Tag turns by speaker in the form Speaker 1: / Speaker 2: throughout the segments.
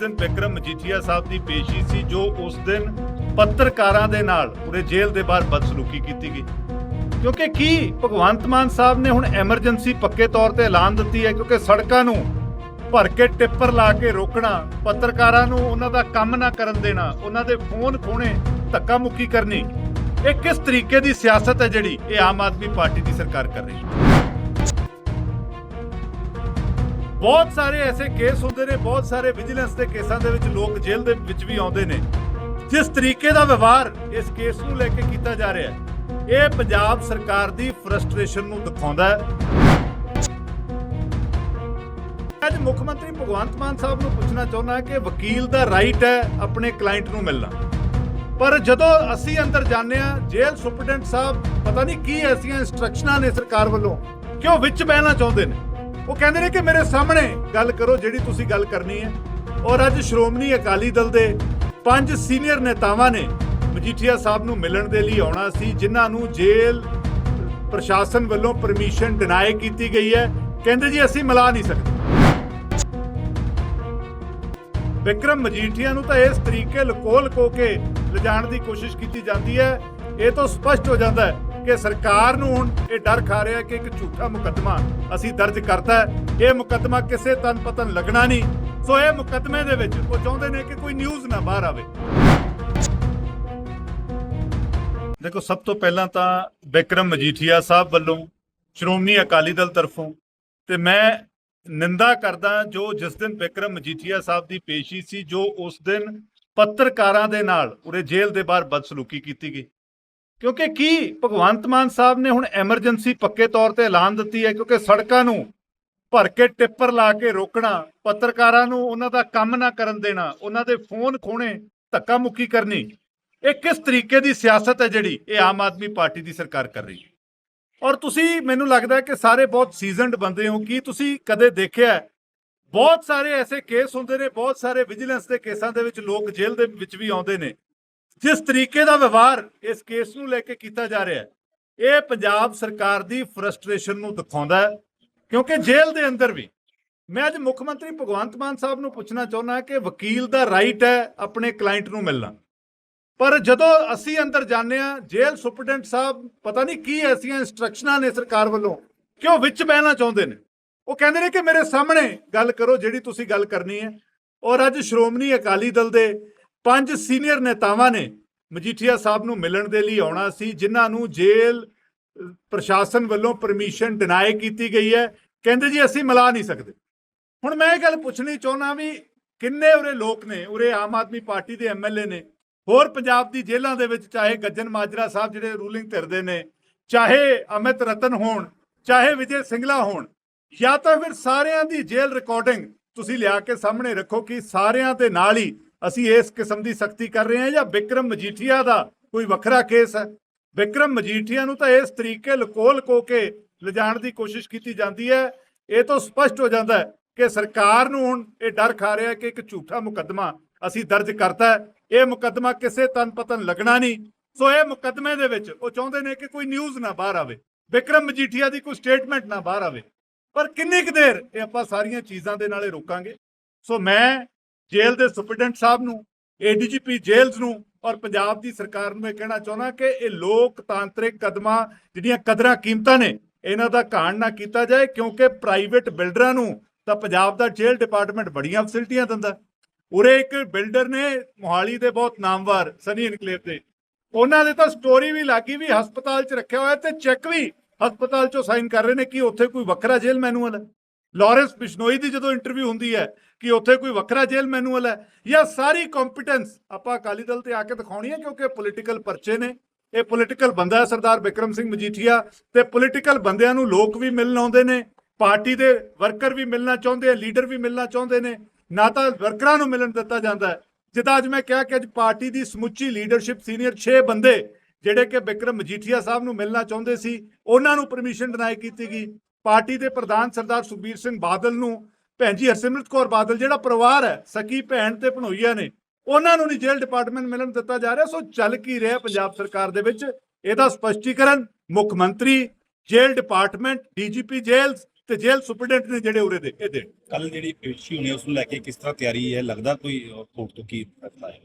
Speaker 1: ਦਿਨ ਵਿਕਰਮ ਮਜੀਠੀਆ ਸਾਹਿਬ ਦੀ ਪੇਸ਼ੀ ਸੀ, ਜੋ ਉਸ ਦਿਨ ਪੱਤਰਕਾਰਾਂ ਦੇ ਨਾਲ ਪੂਰੇ ਜੇਲ੍ਹ ਦੇ ਬਾਹਰ ਬਦਸਲੂਕੀ ਕੀਤੀ ਗਈ। ਕਿਉਂਕਿ ਕੀ ਭਗਵੰਤ ਮਾਨ ਸਾਹਿਬ ਨੇ ਹੁਣ ਐਮਰਜੈਂਸੀ ਪੱਕੇ ਤੌਰ ਤੇ ਐਲਾਨ ਦਿੱਤੀ ਹੈ, ਕਿਉਂਕਿ ਸੜਕਾਂ ਨੂੰ ਭਰ ਕੇ ਟਿੱਪਰ ਲਾ ਕੇ ਰੋਕਣਾ, ਪੱਤਰਕਾਰਾਂ ਨੂੰ ਉਹਨਾਂ ਦਾ ਕੰਮ ਨਾ ਕਰਨ ਦੇਣਾ, ਉਹਨਾਂ ਦੇ ਫੋਨ ਖੋਣੇ ਧੱਕਾ ਮੁੱਕੀ ਕਰਨੀ, ਇਹ ਕਿਸ ਤਰੀਕੇ ਦੀ ਸਿਆਸਤ ਹੈ ਜਿਹੜੀ ਇਹ ਆਮ ਆਦਮੀ ਪਾਰਟੀ ਦੀ ਸਰਕਾਰ ਕਰ ਰਹੀ ਹੈ? ਬਹੁਤ ਸਾਰੇ ਐਸੇ ਕੇਸ ਹੁੰਦੇ ਨੇ, ਬਹੁਤ ਸਾਰੇ ਵਿਜੀਲੈਂਸ ਦੇ ਕੇਸਾਂ ਦੇ ਵਿੱਚ ਲੋਕ ਜੇਲ੍ਹ ਦੇ ਵਿੱਚ ਵੀ ਆਉਂਦੇ ਨੇ। ਜਿਸ ਤਰੀਕੇ ਦਾ ਵਿਵਹਾਰ ਇਸ ਕੇਸ ਨੂੰ ਲੈ ਕੇ ਕੀਤਾ ਜਾ ਰਿਹਾ ਹੈ, ਇਹ ਪੰਜਾਬ ਸਰਕਾਰ ਦੀ ਫਰਸਟ੍ਰੇਸ਼ਨ ਨੂੰ ਦਿਖਾਉਂਦਾ ਹੈ। ਅੱਜ ਮੁੱਖ ਮੰਤਰੀ ਭਗਵੰਤ ਮਾਨ ਸਾਹਿਬ ਨੂੰ ਪੁੱਛਣਾ ਚਾਹੁੰਦਾ ਕਿ ਵਕੀਲ ਦਾ ਰਾਈਟ ਹੈ ਆਪਣੇ ਕਲਾਇੰਟ ਨੂੰ ਮਿਲਣਾ। ਪਰ ਜਦੋਂ ਅਸੀਂ ਅੰਦਰ ਜਾਂਦੇ ਆ ਜੇਲ੍ਹ ਸੁਪਰਡੈਂਟ ਸਾਹਿਬ ਪਤਾ ਨਹੀਂ ਕੀ ਐਸੀਆਂ ਇੰਸਟਰਕਸ਼ਨਾਂ ਨੇ ਸਰਕਾਰ ਵੱਲੋਂ ਕਿ ਉਹ ਵਿੱਚ ਬਹਿਣਾ ਚਾਹੁੰਦੇ ਨੇ? ਉਹ ਕਹਿੰਦੇ ਨੇ ਕਿ ਮੇਰੇ ਸਾਹਮਣੇ ਗੱਲ ਕਰੋ ਜਿਹੜੀ ਤੁਸੀਂ ਗੱਲ ਕਰਨੀ ਹੈ। ਔਰ ਅੱਜ ਸ਼੍ਰੋਮਣੀ ਅਕਾਲੀ ਦਲ ਦੇ ਪੰਜ ਸੀਨੀਅਰ ਨੇਤਾਵਾਂ ਨੇ ਮਜੀਠੀਆ ਸਾਹਿਬ ਨੂੰ ਮਿਲਣ ਦੇ ਲਈ ਆਉਣਾ ਸੀ, ਜਿਨ੍ਹਾਂ ਨੂੰ ਜੇਲ੍ਹ ਪ੍ਰਸ਼ਾਸਨ ਵੱਲੋਂ ਪਰਮਿਸ਼ਨ ਡਿਨਾਈ ਕੀਤੀ ਗਈ ਹੈ। ਕਹਿੰਦੇ ਜੀ, ਅਸੀਂ ਮਿਲਾ ਨਹੀਂ ਸਕਦੇ। ਵਿਕਰਮ ਮਜੀਠੀਆ ਨੂੰ ਤਾਂ ਇਸ ਤਰੀਕੇ ਲਕੋ ਲਕੋ ਕੇ ਲਿਜਾਣ ਦੀ ਕੋਸ਼ਿਸ਼ ਕੀਤੀ ਜਾਂਦੀ ਹੈ। ਇਹ ਤੋਂ ਸਪਸ਼ਟ ਹੋ ਜਾਂਦਾ ਹੈ ਕਿ ਸਰਕਾਰ ਨੂੰ ਹੁਣ ਇਹ ਡਰ ਖਾ ਰਿਹਾ ਕਿ ਇੱਕ ਝੂਠਾ ਮੁਕੱਦਮਾ ਅਸੀਂ ਦਰਜ ਕਰਤਾ ਇਹ ਮੁਕੱਦਮਾ ਕਿਸੇ ਤਨ ਪਤਨ ਲੱਗਣਾ ਨਹੀਂ। ਸੋ ਇਹ ਮੁਕੱਦਮੇ ਦੇ ਵਿੱਚ ਉਹ ਚਾਹੁੰਦੇ ਨੇ ਕਿ ਕੋਈ ਨਿਊਜ਼ ਨਾ ਬਾਹਰ ਆਵੇ। ਦੇਖੋ, ਸਭ ਤੋਂ ਪਹਿਲਾਂ ਤਾਂ ਬਿਕਰਮ ਮਜੀਠੀਆ ਸਾਹਿਬ ਵੱਲੋਂ ਸ਼੍ਰੋਮਣੀ ਅਕਾਲੀ ਦਲ ਤਰਫੋਂ ਤੇ ਮੈਂ ਨਿੰਦਾ ਕਰਦਾ ਜੋ ਜਿਸ ਦਿਨ ਬਿਕਰਮ ਮਜੀਠੀਆ ਸਾਹਿਬ ਦੀ ਪੇਸ਼ੀ ਸੀ, ਜੋ ਉਸ ਦਿਨ ਪੱਤਰਕਾਰਾਂ ਦੇ ਨਾਲ ਉਰੇ ਜੇਲ੍ਹ ਦੇ ਬਾਹਰ ਬਦਸਲੂਕੀ ਕੀਤੀ ਗਈ। ਕਿਉਂਕਿ ਕੀ ਭਗਵੰਤ ਮਾਨ ਸਾਹਿਬ ਨੇ ਹੁਣ ਐਮਰਜੈਂਸੀ ਪੱਕੇ ਤੌਰ ਤੇ ਐਲਾਨ ਦਿੱਤੀ ਹੈ, ਕਿਉਂਕਿ ਸੜਕਾਂ ਨੂੰ ਭਰ ਕੇ ਟਿੱਪਰ ਲਾ ਕੇ ਰੋਕਣਾ, ਪੱਤਰਕਾਰਾਂ ਨੂੰ ਉਹਨਾਂ ਦਾ ਕੰਮ ਨਾ ਕਰਨ ਦੇਣਾ, ਉਹਨਾਂ ਦੇ ਫੋਨ ਖੋਣੇ ਧੱਕਾ ਮੁੱਕੀ ਕਰਨੀ, ਇਹ ਕਿਸ ਤਰੀਕੇ ਦੀ ਸਿਆਸਤ ਹੈ ਜਿਹੜੀ ਇਹ ਆਮ ਆਦਮੀ ਪਾਰਟੀ ਦੀ ਸਰਕਾਰ ਕਰ ਰਹੀ ਹੈ? ਔਰ ਤੁਸੀਂ, ਮੈਨੂੰ ਲੱਗਦਾ ਕਿ ਸਾਰੇ ਬਹੁਤ ਸੀਜ਼ਨਡ ਬੰਦੇ ਹੋ, ਕੀ ਤੁਸੀਂ ਕਦੇ ਦੇਖਿਆ ਬਹੁਤ ਸਾਰੇ ਐਸੇ ਕੇਸ ਹੁੰਦੇ ਨੇ, ਬਹੁਤ ਸਾਰੇ ਵਿਜੀਲੈਂਸ ਦੇ ਕੇਸਾਂ ਦੇ ਵਿੱਚ ਲੋਕ ਜੇਲ੍ਹ ਦੇ ਵਿੱਚ ਵੀ ਆਉਂਦੇ ਨੇ ਜਿਸ ਤਰੀਕੇ ਦਾ ਵਿਵਹਾਰ ਇਸ ਕੇਸ ਨੂੰ ਲੈ ਕੇ ਕੀਤਾ ਜਾ ਰਿਹਾ ਹੈ, ਇਹ ਪੰਜਾਬ ਸਰਕਾਰ ਦੀ ਫਰਸਟ੍ਰੇਸ਼ਨ ਨੂੰ ਦਿਖਾਉਂਦਾ ਹੈ, ਕਿਉਂਕਿ ਜੇਲ੍ਹ ਦੇ ਅੰਦਰ ਵੀ ਮੈਂ ਅੱਜ ਮੁੱਖ ਮੰਤਰੀ ਭਗਵੰਤ ਮਾਨ ਸਾਹਿਬ ਨੂੰ ਪੁੱਛਣਾ ਚਾਹੁੰਦਾ ਕਿ ਵਕੀਲ ਦਾ ਰਾਈਟ ਹੈ ਆਪਣੇ ਕਲਾਇੰਟ ਨੂੰ ਮਿਲਣਾ। ਪਰ ਜਦੋਂ ਅਸੀਂ ਅੰਦਰ ਜਾਂਦੇ ਆ ਜੇਲ੍ਹ ਸੁਪਰਡੈਂਟ ਸਾਹਿਬ ਪਤਾ ਨਹੀਂ ਕੀ ਐਸੀਆਂ ਇੰਸਟਰਕਸ਼ਨਾਂ ਨੇ ਸਰਕਾਰ ਵੱਲੋਂ, ਕਿ ਉਹ ਵਿੱਚ ਬਹਿਣਾ ਚਾਹੁੰਦੇ ਨੇ। ਉਹ ਕਹਿੰਦੇ ਨੇ ਕਿ ਮੇਰੇ ਸਾਹਮਣੇ ਗੱਲ ਕਰੋ ਜਿਹੜੀ ਤੁਸੀਂ ਗੱਲ ਕਰਨੀ ਹੈ। ਔਰ ਅੱਜ ਸ਼੍ਰੋਮਣੀ ਅਕਾਲੀ ਦਲ ਦੇ ਪੰਜ ਸੀਨੀਅਰ ਨੇਤਾਵਾਂ ਨੇ ਮਜੀਠੀਆ ਸਾਹਿਬ ਨੂੰ ਮਿਲਣ ਦੇ ਲਈ ਆਉਣਾ ਸੀ, ਜਿਨ੍ਹਾਂ ਨੂੰ ਜੇਲ੍ਹ ਪ੍ਰਸ਼ਾਸਨ ਵੱਲੋਂ ਪਰਮਿਸ਼ਨ ਡਿਨਾਈ ਕੀਤੀ ਗਈ ਹੈ। ਕਹਿੰਦੇ ਜੀ, ਅਸੀਂ ਮਿਲਾ ਨਹੀਂ ਸਕਦੇ। ਹੁਣ ਮੈਂ ਇਹ ਗੱਲ ਪੁੱਛਣੀ ਚਾਹੁੰਦਾ ਵੀ ਕਿੰਨੇ ਉਰੇ ਲੋਕ ਨੇ, ਉਰੇ ਆਮ ਆਦਮੀ ਪਾਰਟੀ ਦੇ ਐਮਐਲਏ ਨੇ, ਹੋਰ ਪੰਜਾਬ ਦੀ ਜੇਲ੍ਹਾਂ ਦੇ ਵਿੱਚ ਚਾਹੇ ਗੱਜਨ ਮਾਜਰਾ ਸਾਹਿਬ ਜਿਹੜੇ ਰੂਲਿੰਗ ਧਿਰ ਦੇ ਨੇ, ਚਾਹੇ ਅਮਿਤ ਰਤਨ ਹੋਣ, ਚਾਹੇ ਵਿਜੇ ਸਿੰਗਲਾ ਹੋਣ, ਜਾਂ ਤਾਂ ਫਿਰ ਸਾਰਿਆਂ ਦੀ ਜੇਲ੍ਹ ਰਿਕਾਰਡਿੰਗ ਤੁਸੀਂ ਲਿਆ ਕੇ ਸਾਹਮਣੇ ਰੱਖੋ ਕਿ ਸਾਰਿਆਂ ਦੇ ਨਾਲ ਹੀ ਅਸੀਂ ਇਸ ਕਿਸਮ ਦੀ ਸਖਤੀ ਕਰ ਰਹੇ ਹਾਂ ਜਾਂ ਵਿਕਰਮ ਮਜੀਠੀਆ ਦਾ ਕੋਈ ਵੱਖਰਾ ਕੇਸ ਹੈ? ਵਿਕਰਮ ਮਜੀਠੀਆ ਨੂੰ ਤਾਂ ਇਸ ਤਰੀਕੇ ਲਕੋ ਲਕੋ ਕੇ ਲਿਜਾਣ ਦੀ ਕੋਸ਼ਿਸ਼ ਕੀਤੀ ਜਾਂਦੀ ਹੈ। ਇਹ ਤੋਂ ਸਪਸ਼ਟ ਹੋ ਜਾਂਦਾ ਹੈ ਕਿ ਸਰਕਾਰ ਨੂੰ ਹੁਣ ਇਹ ਡਰ ਖਾ ਰਿਹਾ ਕਿ ਇੱਕ ਝੂਠਾ ਮੁਕੱਦਮਾ ਅਸੀਂ ਦਰਜ ਕਰਤਾ ਇਹ ਮੁਕੱਦਮਾ ਕਿਸੇ ਤਨ ਪਤਨ ਲੱਗਣਾ ਨਹੀਂ। ਸੋ ਇਹ ਮੁਕੱਦਮੇ ਦੇ ਵਿੱਚ ਉਹ ਚਾਹੁੰਦੇ ਨੇ ਕਿ ਕੋਈ ਨਿਊਜ਼ ਨਾ ਬਾਹਰ ਆਵੇ ਵਿਕਰਮ ਮਜੀਠੀਆ ਦੀ ਕੋਈ ਸਟੇਟਮੈਂਟ ਨਾ ਬਾਹਰ ਆਵੇ। ਪਰ ਕਿੰਨੀ ਕੁ ਦੇਰ ਇਹ ਆਪਾਂ ਸਾਰੀਆਂ ਚੀਜ਼ਾਂ ਦੇ ਨਾਲੇ ਰੋਕਾਂਗੇ? ਸੋ ਮੈਂ ਜੇਲ੍ਹ ਦੇ ਸੁਪਰਡੈਂਟ ਸਾਹਿਬ ਨੂੰ ਏਡੀਜੀਪੀ ਜੇਲ੍ਹ ਨੂੰ ਔਰ ਪੰਜਾਬ ਦੀ ਸਰਕਾਰ ਨੂੰ ਇਹ ਕਹਿਣਾ ਚਾਹੁੰਦਾ ਕਿ ਇਹ ਲੋਕਤਾਂਤਰਿਕ ਕਦਮਾਂ ਜਿਹੜੀਆਂ ਕਦਰਾਂ ਕੀਮਤਾਂ ਨੇ, ਇਹਨਾਂ ਦਾ ਘਾਣ ਨਾ ਕੀਤਾ ਜਾਏ ਕਿਉਂਕਿ ਪ੍ਰਾਈਵੇਟ ਬਿਲਡਰਾਂ ਨੂੰ ਤਾਂ ਪੰਜਾਬ ਦਾ ਜੇਲ੍ਹ ਡਿਪਾਰਟਮੈਂਟ ਬੜੀਆਂ ਫੈਸਿਲਿਟੀਆਂ ਦਿੰਦਾ। ਉਰੇ ਇੱਕ ਬਿਲਡਰ ਨੇ ਮੋਹਾਲੀ ਦੇ ਬਹੁਤ ਨਾਮਵਾਰ ਸਨੀ ਇਨਕਲੇਵ ਦੇ। ਉਹਨਾਂ ਦੇ ਤਾਂ ਸਟੋਰੀ ਵੀ ਲੱਗੀ ਵੀ ਹਸਪਤਾਲ 'ਚ ਰੱਖਿਆ ਹੋਇਆ ਤੇ ਚੈੱਕ ਵੀ ਹਸਪਤਾਲ 'ਚੋਂ ਸਾਈਨ ਕਰ ਰਹੇ ਨੇ ਕਿ ਉੱਥੇ ਕੋਈ ਵੱਖਰਾ ਜੇਲ੍ਹ ਮੈਨੂਅਲ ਹੈ ਲਾਰੈਂਸ ਬਿਸ਼ਨੋਈ ਦੀ ਜਦੋਂ ਇੰਟਰਵਿਊ ਹੁੰਦੀ ਹੈ ਕਿ ਉੱਥੇ ਕੋਈ ਵੱਖਰਾ ਜੇਲ੍ਹ ਮੈਨੂਅਲ ਹੈ ਜਾਂ ਸਾਰੀ ਕੰਪੀਟੈਂਸ ਆਪਾਂ ਅਕਾਲੀ ਦਲ ਤੇ ਆ ਕੇ ਦਿਖਾਉਣੀ ਹੈ ਕਿਉਂਕਿ ਪੋਲੀਟੀਕਲ ਪਰਚੇ ਨੇ, ਇਹ ਪੋਲੀਟੀਕਲ ਬੰਦਾ ਹੈ ਸਰਦਾਰ ਬਿਕਰਮ ਸਿੰਘ ਮਜੀਠੀਆ ਤੇ ਪੋਲੀਟੀਕਲ ਬੰਦਿਆਂ ਨੂੰ ਲੋਕ ਵੀ ਮਿਲਣ ਆਉਂਦੇ ਨੇ, ਪਾਰਟੀ ਦੇ ਵਰਕਰ ਵੀ ਮਿਲਣਾ ਚਾਹੁੰਦੇ ਆ ਲੀਡਰ ਵੀ ਮਿਲਣਾ ਚਾਹੁੰਦੇ ਨੇ, ਨਾ ਤਾਂ ਵਰਕਰਾਂ ਨੂੰ ਮਿਲਣ ਦਿੱਤਾ ਜਾਂਦਾ ਹੈ। ਜਿੱਦਾਂ ਅੱਜ ਮੈਂ ਕਿਹਾ ਕਿ ਅੱਜ ਪਾਰਟੀ ਦੀ ਸਮੁੱਚੀ ਲੀਡਰਸ਼ਿਪ ਸੀਨੀਅਰ 6 ਬੰਦੇ ਜਿਹੜੇ ਕਿ ਬਿਕਰਮ ਮਜੀਠੀਆ ਸਾਹਿਬ ਨੂੰ ਮਿਲਣਾ ਚਾਹੁੰਦੇ ਸੀ, ਉਹਨਾਂ ਨੂੰ ਪਰਮਿਸ਼ਨ ਡਿਨਾਈ ਕੀਤੀ ਗਈ। ਪਾਰਟੀ ਦੇ ਪ੍ਰਧਾਨ ਸਰਦਾਰ ਸੁਖਬੀਰ ਸਿੰਘ ਬਾਦਲ ਨੂੰ, ਭੈਣ ਜੀ ਹਰਸਿਮਰਤ ਕੌਰ ਬਾਦਲ, ਜਿਹੜਾ ਪਰਿਵਾਰ ਹੈ, ਸਕੀ ਭੈਣ ਤੇ ਭਣੋਈਆ ਨੇ, ਉਹਨਾਂ ਨੂੰ ਨਹੀਂ ਜੇਲ੍ਹ ਡਿਪਾਰਟਮੈਂਟ ਮਿਲਣ ਦਿੱਤਾ ਜਾ ਰਿਹਾ, ਸੋ ਚੱਲ ਕੀ ਰਿਹਾ ਪੰਜਾਬ ਸਰਕਾਰ ਦੇ ਵਿੱਚ? ਇਹਦਾ ਸਪਸ਼ਟੀਕਰਨ ਮੁੱਖ ਮੰਤਰੀ, ਜੇਲ੍ਹ ਡਿਪਾਰਟਮੈਂਟ, ਡੀਜੀਪੀ ਜੇਲ੍ਹ ਤੇ ਜੇਲ੍ਹ ਸੁਪਰਡੈਂਟ ਨੇ ਜਿਹੜੇ ਉਰੇ ਦੇ, ਇਹ ਦੇਣ।
Speaker 2: ਕੱਲ ਜਿਹੜੀ ਪੇਸ਼ੀ ਹੋਣੀ ਉਸ ਨੂੰ ਲੈ ਕੇ ਕਿਸ ਤਰ੍ਹਾਂ ਤਿਆਰੀ ਹੈ? ਲੱਗਦਾ ਕੋਈ ਕੋਰਟ ਤੋਂ ਕੀ ਫੈਸਲਾ ਹੈ?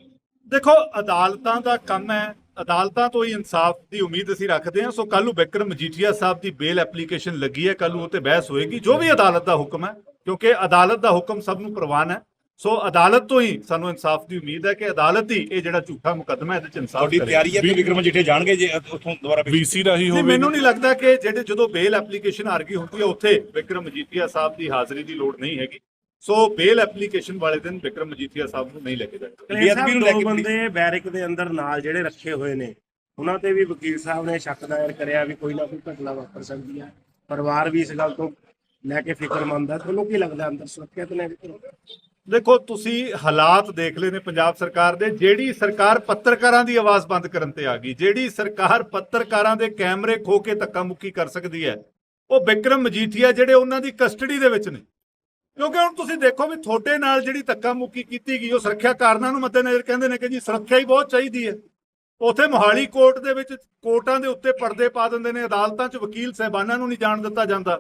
Speaker 1: ਦੇਖੋ ਅਦਾਲਤਾਂ ਦਾ ਕੰਮ ਹੈ। ਅਦਾਲਤਾਂ ਤੋਂ ਹੀ ਇਨਸਾਫ ਦੀ ਉਮੀਦ ਅਸੀਂ ਰੱਖਦੇ ਹਾਂ। ਸੋ ਕੱਲ ਨੂੰ ਬਿਕਰਮ ਮਜੀਠੀਆ ਸਾਹਿਬ ਦੀ ਬੇਲ ਐਪਲੀਕੇਸ਼ਨ ਲੱਗੀ ਹੈ। ਕੱਲ ਨੂੰ ਉਹ ਤੇ ਬਹਿਸ ਹੋਏਗੀ। ਜੋ ਵੀ ਅਦਾਲਤ ਦਾ ਹੁਕਮ ਹੈ ਕਿਉਂਕਿ ਅਦਾਲਤ ਦਾ ਹੁਕਮ ਸਭ ਨੂੰ ਪ੍ਰਵਾਨ ਹੈ। ਸੋ ਅਦਾਲਤ ਤੋਂ ਹੀ ਸਾਨੂੰ ਇਨਸਾਫ ਦੀ ਉਮੀਦ ਹੈ ਕਿ ਅਦਾਲਤ ਹੀ ਇਹ ਜਿਹੜਾ ਝੂਠਾ ਮੁਕੱਦਮਾ ਇਹਦੇ ਚ ਇਨਸਾਫ
Speaker 2: ਤੁਹਾਡੀ ਤਿਆਰੀ ਹੈ ਕਿ ਵਿਕਰਮ ਜੀਠੇ ਜਾਣਗੇ ਜੇ ਉੱਥੋਂ ਦੁਬਾਰਾ
Speaker 3: ਵੀਸੀ ਰਾਹੀਂ
Speaker 1: ਨਹੀਂ
Speaker 3: ਹੋਵੇ।
Speaker 1: ਮੈਨੂੰ ਨਹੀਂ ਲੱਗਦਾ ਕਿ ਜਿਹੜੇ ਜਦੋਂ ਬੇਲ ਐਪਲੀਕੇਸ਼ਨ ਆਰਗੀ ਹੁੰਦੀ ਹੈ ਉੱਥੇ ਵਿਕਰਮ ਮਜੀਠੀਆ ਸਾਹਿਬ ਦੀ ਹਾਜ਼ਰੀ ਦੀ ਲੋੜ ਨਹੀਂ ਹੈਗੀ। ਸੋ ਬੇਲ ਐਪਲੀਕੇਸ਼ਨ ਵਾਲੇ ਦਿਨ ਵਿਕਰਮ ਮਜੀਠੀਆ ਸਾਹਿਬ ਨੂੰ ਨਹੀਂ ਲੈ ਕੇ
Speaker 2: ਬੇਅਦਬੀ
Speaker 4: ਬੇਅਦਬੀ
Speaker 2: ਨੂੰ ਲੈ ਕੇ
Speaker 4: ਬੰਦੇ ਬੈਰਿਕ ਦੇ ਅੰਦਰ ਨਾਲ ਜਿਹੜੇ ਰੱਖੇ ਹੋਏ ਨੇ ਉਹਨਾਂ ਤੇ ਵੀ ਵਕੀਲ ਸਾਹਿਬ ਨੇ ਸ਼ੱਕ ਦਾਇਰ ਕਰਿਆ ਵੀ ਕੋਈ ਨਾ ਕੋਈ ਘਟਨਾ ਵਾਪਰ ਸਕਦੀ ਹੈ। ਪਰਿਵਾਰ ਵੀ ਇਸ ਗੱਲ ਤੋਂ ਲੈ ਕੇ ਫਿਕਰਮੰਦ ਹੈ। ਤੁਹਾਨੂੰ ਕੀ ਲੱਗਦਾ ਅੰਦਰ ਸੁਰੱਖਿਅਤ ਨੇ
Speaker 1: ਦੇਖੋ ਤੁਸੀਂ ਹਾਲਾਤ ਦੇਖ ਲਏ ਨੇ ਪੰਜਾਬ ਸਰਕਾਰ ਦੇ। ਜਿਹੜੀ ਸਰਕਾਰ ਪੱਤਰਕਾਰਾਂ ਦੀ ਆਵਾਜ਼ ਬੰਦ ਕਰਨ ਤੇ ਆ ਗਈ ਜਿਹੜੀ ਸਰਕਾਰ ਪੱਤਰਕਾਰਾਂ ਦੇ ਕੈਮਰੇ ਖੋ ਕੇ ਧੱਕਾ ਮੁੱਕੀ ਕਰ ਸਕਦੀ ਹੈ ਉਹ ਵਿਕਰਮ ਮਜੀਠੀਆ ਜਿਹੜੇ ਉਹਨਾਂ ਦੀ ਕਸਟਡੀ ਦੇ ਵਿੱਚ ਨੇ। ਕਿਉਂਕਿ ਹੁਣ ਤੁਸੀਂ ਦੇਖੋ ਵੀ ਤੁਹਾਡੇ ਨਾਲ ਜਿਹੜੀ ਧੱਕਾ ਮੁੱਕੀ ਕੀਤੀ ਗਈ, ਉਹ ਸੁਰੱਖਿਆ ਕਾਰਨਾਂ ਨੂੰ ਮੱਦੇਨਜ਼ਰ ਕਹਿੰਦੇ ਨੇ ਕਿ ਜੀ ਸੁਰੱਖਿਆ ਹੀ ਬਹੁਤ ਚਾਹੀਦੀ ਹੈ। ਉਥੇ ਮੋਹਾਲੀ ਕੋਰਟ ਦੇ ਵਿੱਚ ਕੋਰਟਾਂ ਦੇ ਉੱਤੇ ਪਰਦੇ ਪਾ ਦਿੰਦੇ ਨੇ, ਅਦਾਲਤਾਂ 'ਚ ਵਕੀਲ ਸਹਿਬਾਨਾਂ ਨੂੰ ਨਹੀਂ ਜਾਣ ਦਿੱਤਾ ਜਾਂਦਾ।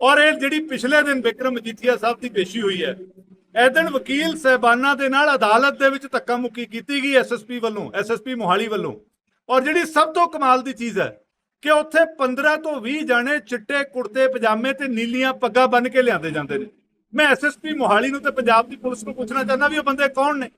Speaker 1: ਔਰ ਇਹ ਜਿਹੜੀ ਪਿਛਲੇ ਦਿਨ ਵਿਕਰਮ ਮਜੀਠੀਆ ਸਾਹਿਬ ਦੀ ਪੇਸ਼ੀ ਹੋਈ ਹੈ, ਇਹ ਦਿਨ ਵਕੀਲ ਸਹਿਬਾਨਾਂ ਦੇ ਨਾਲ ਅਦਾਲਤ ਦੇ ਵਿੱਚ ਧੱਕਾ ਮੁੱਕੀ ਕੀਤੀ ਗਈ ਐਸਐਸਪੀ ਵੱਲੋਂ ਐਸਐਸਪੀ ਮੋਹਾਲੀ ਵੱਲੋਂ। ਔਰ ਜਿਹੜੀ ਸਭ ਤੋਂ ਕਮਾਲ ਦੀ ਚੀਜ਼ ਹੈ ਕਿ ਉੱਥੇ 15 ਤੋਂ 20 ਜਾਣੇ ਚਿੱਟੇ ਕੁੜਤੇ, ਪਜਾਮੇ ਤੇ ਨੀਲੀਆਂ ਪੱਗਾਂ ਬੰਨ ਕੇ ਲਿਆਂਦੇ ਜਾਂਦੇ ਨੇ। ਮੈਂ ਐਸਐਸਪੀ ਮੋਹਾਲੀ ਨੂੰ ਤੇ ਪੰਜਾਬ ਦੀ ਪੁਲਿਸ ਨੂੰ ਪੁੱਛਣਾ ਚਾਹੁੰਦਾ ਵੀ ਉਹ ਬੰਦੇ ਕੌਣ ਨੇ?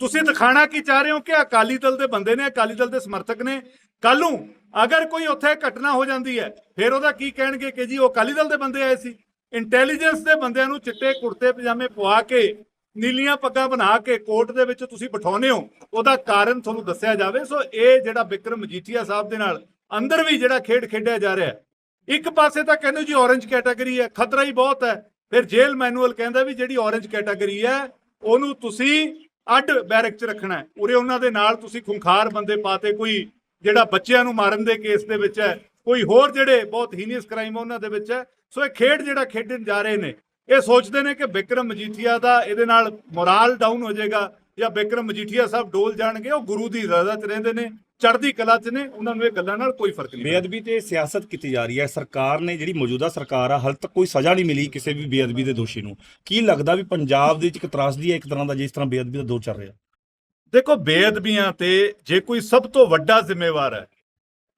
Speaker 1: ਤੁਸੀਂ ਦਿਖਾਣਾ ਕੀ ਚਾਹ ਰਹੇ ਹੋ ਕਿ ਅਕਾਲੀ ਦਲ ਦੇ ਬੰਦੇ ਨੇ, ਅਕਾਲੀ ਦਲ ਦੇ ਸਮਰਥਕ ਨੇ? ਕੱਲ ਨੂੰ ਅਗਰ ਕੋਈ ਉੱਥੇ ਘਟਨਾ ਹੋ ਜਾਂਦੀ ਹੈ, ਫਿਰ ਉਹਦਾ ਕੀ ਕਹਿਣਗੇ ਕਿ ਜੀ ਉਹ ਅਕਾਲੀ ਦਲ ਦੇ ਬੰਦੇ ਆਏ ਸੀ? ਇੰਟੈਲੀਜੈਂਸ ਦੇ ਬੰਦਿਆਂ ਨੂੰ ਚਿੱਟੇ ਕੁੜਤੇ, ਪਜਾਮੇ ਪਵਾ ਕੇ, ਨੀਲੀਆਂ ਪੱਗਾਂ ਬਣਾ ਕੇ ਕੋਰਟ ਦੇ ਵਿੱਚ ਤੁਸੀਂ ਬਿਠਾਉਨੇ ਹੋ, ਉਹਦਾ ਕਾਰਨ ਤੁਹਾਨੂੰ ਦੱਸਿਆ ਜਾਵੇ। ਸੋ ਇਹ ਜਿਹੜਾ ਵਿਕਰਮ ਮਜੀਠੀਆ ਸਾਹਿਬ ਦੇ ਨਾਲ ਅੰਦਰ ਵੀ ਜਿਹੜਾ ਖੇਡ ਖੇਡਿਆ ਜਾ ਰਿਹਾ ਇੱਕ ਪਾਸੇ ਤਾਂ ਕਹਿੰਦੇ ਜੀ ਔਰੰਜ ਕੈਟਾਗਰੀ ਹੈ, ਖਤਰਾ ਹੀ ਬਹੁਤ ਹੈ। ਫਿਰ ਜੇਲ੍ਹ ਮੈਨੂਅਲ ਕਹਿੰਦਾ ਵੀ ਜਿਹੜੀ ਔਰੰਜ ਕੈਟਾਗਰੀ ਹੈ, ਉਹਨੂੰ ਤੁਸੀਂ ਅੱਡ ਬੈਰਕ 'ਚ ਰੱਖਣਾ ਉਰੇ ਉਹਨਾਂ ਦੇ ਨਾਲ ਤੁਸੀਂ ਖੁੰਖਾਰ ਬੰਦੇ ਪਾਤੇ ਕੋਈ ਜਿਹੜਾ ਬੱਚਿਆਂ ਨੂੰ ਮਾਰਨ ਦੇ ਕੇਸ ਦੇ ਵਿੱਚ ਹੈ, ਕੋਈ ਹੋਰ ਜਿਹੜੇ ਬਹੁਤ ਹੀਨੀਅਸ ਕ੍ਰਾਈਮ ਉਹਨਾਂ ਦੇ ਵਿੱਚ ਹੈ। ਸੋ ਇਹ ਖੇਡ ਜਿਹੜਾ ਖੇਡਣ ਜਾ ਰਹੇ ਨੇ, ਇਹ ਸੋਚਦੇ ਨੇ ਕਿ ਬਿਕਰਮ ਮਜੀਠੀਆ ਦਾ ਇਹਦੇ ਨਾਲ ਮੋਰਲ ਡਾਊਨ ਹੋ ਜਾਏਗਾ ਜਾਂ ਬਿਕਰਮ ਮਜੀਠੀਆ ਸਾਹਿਬ ਡੋਲ ਜਾਣਗੇ, ਉਹ ਗੁਰੂ ਦੀ ਰਜ਼ਾ 'ਚ ਰਹਿੰਦੇ ਨੇ। ਚੜ੍ਹਦੀ ਕਲਾ 'ਚ ਨੇ ਉਹਨਾਂ ਨੂੰ ਇਹ ਗੱਲਾਂ ਨਾਲ ਕੋਈ ਫ਼ਰਕ ਨਹੀਂ।
Speaker 2: ਬੇਅਦਬੀ ਤੇ ਸਿਆਸਤ ਕੀਤੀ ਜਾ ਰਹੀ ਹੈ? ਸਰਕਾਰ ਨੇ ਜਿਹੜੀ ਮੌਜੂਦਾ ਸਰਕਾਰ ਆ ਹਾਲ ਤੱਕ ਕੋਈ ਸਜ਼ਾ ਨਹੀਂ ਮਿਲੀ ਕਿਸੇ ਵੀ ਬੇਅਦਬੀ ਦੇ ਦੋਸ਼ੀ ਨੂੰ। ਕੀ ਲੱਗਦਾ ਵੀ ਪੰਜਾਬ ਦੇ ਵਿੱਚ ਇੱਕ ਤਰਾਸਦੀ ਹੈ ਇੱਕ ਤਰ੍ਹਾਂ ਦਾ ਜਿਸ ਤਰ੍ਹਾਂ ਬੇਅਦਬੀ ਦਾ ਦੌਰ ਚੱਲ ਰਿਹਾ?
Speaker 1: ਦੇਖੋ ਬੇਅਦਬੀਆਂ ਤੇ ਜੇ ਕੋਈ ਸਭ ਤੋਂ ਵੱਡਾ ਜ਼ਿੰਮੇਵਾਰ ਹੈ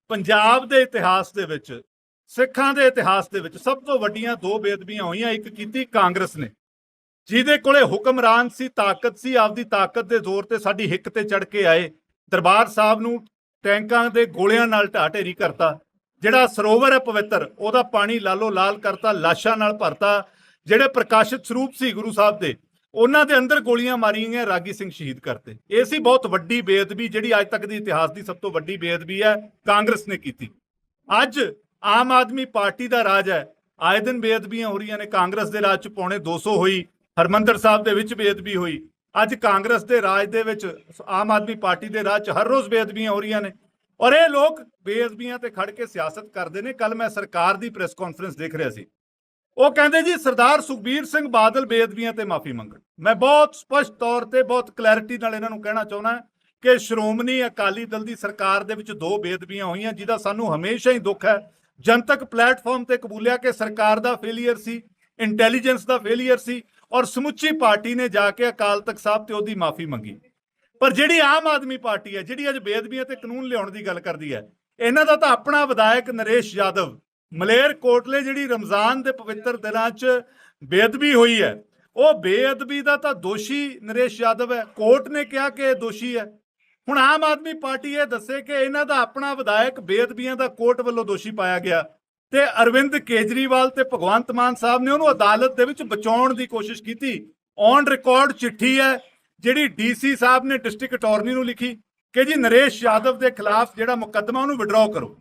Speaker 1: ਪੰਜਾਬ ਦੇ ਇਤਿਹਾਸ ਦੇ ਵਿੱਚ ਸਿੱਖਾਂ ਦੇ ਇਤਿਹਾਸ ਦੇ ਵਿੱਚ ਸਭ ਤੋਂ ਵੱਡੀਆਂ ਦੋ ਬੇਅਦਬੀਆਂ ਹੋਈਆਂ ਇੱਕ ਕੀਤੀ ਕਾਂਗਰਸ ਨੇ। ਜਿਹਦੇ ਕੋਲੇ ਹੁਕਮਰਾਨ ਸੀ ਤਾਕਤ ਸੀ ਆਪਦੀ ਤਾਕਤ ਦੇ ਜ਼ੋਰ ਤੇ ਸਾਡੀ ਹਿੱਕ ਤੇ ਚੜ ਕੇ ਆਏ। ਦਰਬਾਰ ਸਾਹਿਬ ਨੂੰ ਟੈਂਕਾਂ ਦੇ ਗੋਲਿਆਂ ਨਾਲ ਢਾਹ ਢੇਰੀ ਕਰਤਾ, ਜਿਹੜਾ ਸਰੋਵਰ ਹੈ ਪਵਿੱਤਰ, ਉਹਦਾ ਪਾਣੀ ਲਾਲੋ ਲਾਲ ਕਰਤਾ, ਲਾਸ਼ਾਂ ਨਾਲ ਭਰਤਾ, ਜਿਹੜੇ ਪ੍ਰਕਾਸ਼ਿਤ ਸਰੂਪ ਸੀ ਗੁਰੂ ਸਾਹਿਬ ਦੇ, ਉਹਨਾਂ ਦੇ ਅੰਦਰ ਗੋਲੀਆਂ ਮਾਰੀਆਂ ਗਈਆਂ, ਰਾਗੀ ਸਿੰਘ ਸ਼ਹੀਦ ਕਰਤੇ। ਇਹ ਸੀ ਬਹੁਤ ਵੱਡੀ ਬੇਅਦਬੀ, ਜਿਹੜੀ ਅੱਜ ਤੱਕ ਦੀ ਇਤਿਹਾਸ ਦੀ ਸਭ ਤੋਂ ਵੱਡੀ ਬੇਅਦਬੀ ਹੈ, ਕਾਂਗਰਸ ਨੇ ਕੀਤੀ। ਅੱਜ ਆਮ ਆਦਮੀ ਪਾਰਟੀ ਦਾ ਰਾਜ ਹੈ, ਆਏ ਦਿਨ ਬੇਅਦਬੀਆਂ ਹੋ ਰਹੀਆਂ ਨੇ, ਕਾਂਗਰਸ ਦੇ ਰਾਜ ਚ ਪੌਣੇ 200 ਹੋਈ, ਹਰਮੰਦਰ ਸਾਹਿਬ ਦੇ ਵਿੱਚ ਬੇਅਦਬੀ ਹੋਈ ਅੱਜ ਕਾਂਗਰਸ ਦੇ ਰਾਜ ਦੇ ਵਿੱਚ ਆਮ ਆਦਮੀ ਪਾਰਟੀ ਦੇ ਰਾਜ ਚ ਹਰ ਰੋਜ਼ ਬੇਅਦਬੀਆਂ ਹੋ ਰਹੀਆਂ ਨੇ। ਔਰ ਇਹ ਲੋਕ ਬੇਅਦਬੀਆਂ ਤੇ ਖੜ ਕੇ ਸਿਆਸਤ ਕਰਦੇ ਨੇ। ਕੱਲ ਮੈਂ ਸਰਕਾਰ ਦੀ ਪ੍ਰੈਸ ਕਾਨਫਰੰਸ ਦੇਖ ਰਿਹਾ ਸੀ। ਉਹ ਕਹਿੰਦੇ ਜੀ, ਸਰਦਾਰ ਸੁਖਬੀਰ ਸਿੰਘ ਬਾਦਲ ਬੇਅਦਬੀਆਂ ਤੇ ਮਾਫੀ ਮੰਗਣ। ਮੈਂ ਬਹੁਤ ਸਪਸ਼ਟ ਤੌਰ ਤੇ ਬਹੁਤ ਕਲੈਰਿਟੀ ਨਾਲ ਇਹਨਾਂ ਨੂੰ ਕਹਿਣਾ ਚਾਹੁੰਦਾ ਕਿ ਸ਼੍ਰੋਮਣੀ ਅਕਾਲੀ ਦਲ ਦੀ ਸਰਕਾਰ ਦੇ ਵਿੱਚ ਦੋ ਬੇਅਦਬੀਆਂ ਹੋਈਆਂ, ਜਿਹਦਾ ਸਾਨੂੰ ਹਮੇਸ਼ਾ ਹੀ ਦੁੱਖ ਹੈ। ਜਨਤਕ ਪਲੇਟਫਾਰਮ ਤੇ ਕਬੂਲਿਆ ਕਿ ਸਰਕਾਰ ਦਾ ਫੇਲਿਅਰ ਸੀ ਇੰਟੈਲੀਜੈਂਸ ਦਾ ਫੇਲਿਅਰ ਸੀ ਔਰ ਸਮੁੱਚੀ ਪਾਰਟੀ ਨੇ ਜਾ ਕੇ ਅਕਾਲ ਤਖਤ ਸਾਹਿਬ ਤੇ ਉਹਦੀ ਮਾਫੀ ਮੰਗੀ। ਪਰ ਜਿਹੜੀ ਆਮ ਆਦਮੀ ਪਾਰਟੀ ਹੈ, ਜਿਹੜੀ ਅੱਜ ਬੇਅਦਬੀਆਂ ਤੇ ਕਾਨੂੰਨ ਲਿਆਉਣ ਦੀ ਗੱਲ ਕਰਦੀ ਹੈ, ਇਹਨਾਂ ਦਾ ਤਾਂ ਆਪਣਾ ਵਿਧਾਇਕ ਨਰੇਸ਼ ਯਾਦਵ, ਮਲੇਰ ਕੋਟਲੇ ਜਿਹੜੀ ਰਮਜ਼ਾਨ ਦੇ ਪਵਿੱਤਰ ਦਿਨਾਂ 'ਚ ਬੇਅਦਬੀ ਹੋਈ ਹੈ, ਉਹ ਬੇਅਦਬੀ ਦਾ ਤਾਂ ਦੋਸ਼ੀ ਨਰੇਸ਼ ਯਾਦਵ ਹੈ। ਕੋਰਟ ਨੇ ਕਿਹਾ ਕਿ ਇਹ ਦੋਸ਼ੀ ਹੈ। ਹੁਣ ਆਮ ਆਦਮੀ ਪਾਰਟੀ ਇਹ ਦੱਸੇ ਕਿ ਇਹਨਾਂ ਦਾ ਆਪਣਾ ਵਿਧਾਇਕ ਬੇਅਦਬੀਆਂ ਦਾ ਕੋਰਟ ਵੱਲੋਂ ਦੋਸ਼ੀ ਪਾਇਆ ਗਿਆ। ਤੇ ਅਰਵਿੰਦ ਕੇਜਰੀਵਾਲ ਤੇ ਭਗਵੰਤ ਮਾਨ ਸਾਹਿਬ ਨੇ ਉਹਨੂੰ ਅਦਾਲਤ ਦੇ ਵਿੱਚ ਬਚਾਉਣ ਦੀ ਕੋਸ਼ਿਸ਼ ਕੀਤੀ। ਔਨ ਰਿਕਾਰਡ ਚਿੱਠੀ ਹੈ, ਜਿਹੜੀ ਡੀਸੀ ਸਾਹਿਬ ਨੇ ਡਿਸਟ੍ਰਿਕਟ ਅਟਾਰਨੀ ਨੂੰ ਲਿਖੀ ਕਿ ਜੀ ਨਰੇਸ਼ ਯਾਦਵ ਦੇ ਖਿਲਾਫ ਜਿਹੜਾ ਮੁਕੱਦਮਾ ਉਹਨੂੰ ਵਿਡਰਾਅ ਕਰੋ।